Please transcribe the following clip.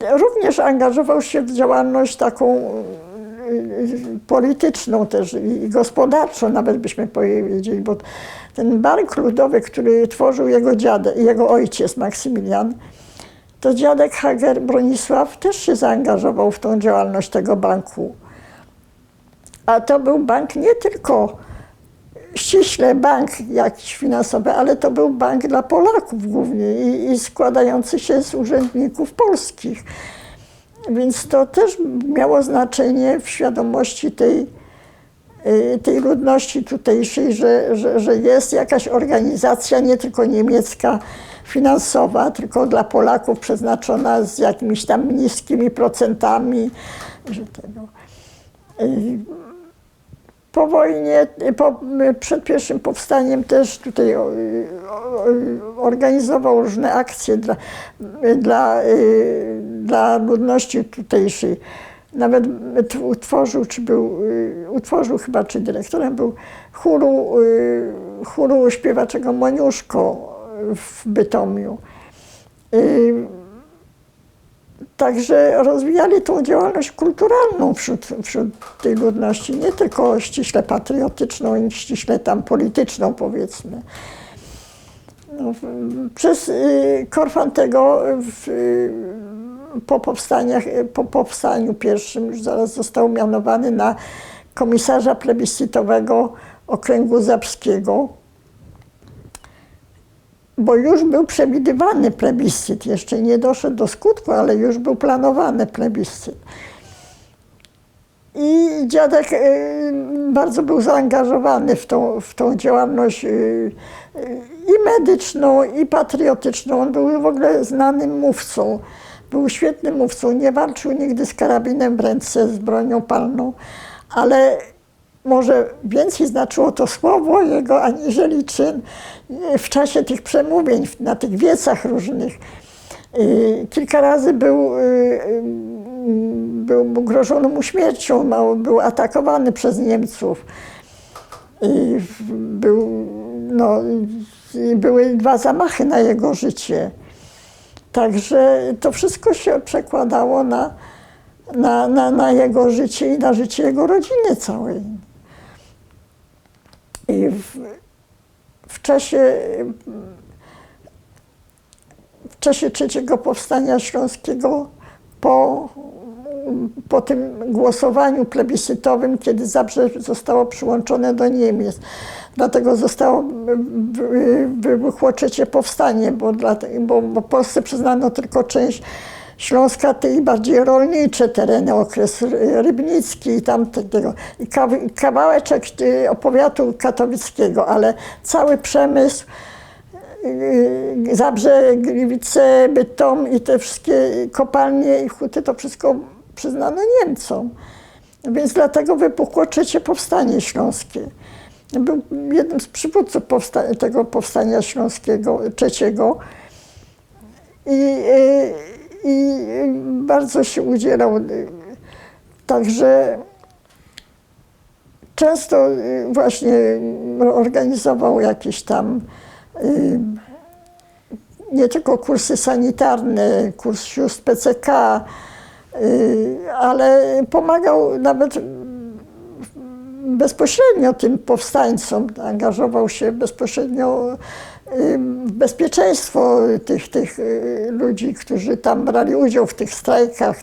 Również angażował się w działalność taką y, y, polityczną też i gospodarczą, nawet byśmy powiedzieli, bo ten bank ludowy, który tworzył jego dziadek, jego ojciec Maksymilian, to dziadek Hager Bronisław też się zaangażował w tą działalność tego banku. A to był bank nie tylko ściśle bank jakiś finansowy, ale to był bank dla Polaków głównie i, i składający się z urzędników polskich. Więc to też miało znaczenie w świadomości tej, y, tej ludności tutejszej, że, że, że jest jakaś organizacja nie tylko niemiecka, finansowa, tylko dla Polaków przeznaczona z jakimiś tam niskimi procentami. Że tego. Po wojnie, po, przed pierwszym powstaniem też tutaj organizował różne akcje dla, dla, y, dla ludności tutejszej. Nawet utworzył, czy był, y, utworzył chyba, czy dyrektorem był chóru, y, chóru śpiewaczego Moniuszko w Bytomiu. Także rozwijali tą działalność kulturalną wśród, wśród tej ludności, nie tylko ściśle patriotyczną i ściśle tam polityczną, powiedzmy. No, przez y, Korfantego w, y, po, powstaniach, y, po powstaniu pierwszym już zaraz został mianowany na komisarza plebiscytowego okręgu zapskiego bo już był przewidywany plebiscyt. Jeszcze nie doszedł do skutku, ale już był planowany plebiscyt. I dziadek y, bardzo był zaangażowany w tą, w tą działalność y, y, i medyczną, i patriotyczną. On był w ogóle znanym mówcą. Był świetnym mówcą. Nie walczył nigdy z karabinem w ręce, z bronią palną, ale może więcej znaczyło to słowo jego, aniżeli czyn w czasie tych przemówień, na tych wiecach różnych. Y, Kilka razy był, y, był grożono mu śmiercią, był atakowany przez Niemców. Był, no, były dwa zamachy na jego życie. Także to wszystko się przekładało na, na, na, na jego życie i na życie jego rodziny całej. I w, w czasie w czasie trzeciego powstania śląskiego po, po tym głosowaniu plebiscytowym, kiedy Zabrze zostało przyłączone do Niemiec. Dlatego zostało wy- wybuchło trzecie powstanie, bo, dla, bo, bo Polsce przyznano tylko część Śląska, te bardziej rolnicze tereny, okres ry- rybnicki i tam te- tego. I ka- kawałeczek y, opowiatu katowickiego, ale cały przemysł Yy, Zabrze, Gliwice, Bytom i te wszystkie kopalnie i huty, to wszystko przyznano Niemcom. Więc dlatego wybuchło trzecie powstanie śląskie. Był jednym z przywódców powsta- tego powstania śląskiego, trzeciego. I, yy, I bardzo się udzielał. Także często y, właśnie organizował jakieś tam y, nie tylko kursy sanitarne, kurs sióstr PCK, y, ale pomagał nawet bezpośrednio tym powstańcom, angażował się bezpośrednio y, w bezpieczeństwo tych, tych y, ludzi, którzy tam brali udział w tych strajkach.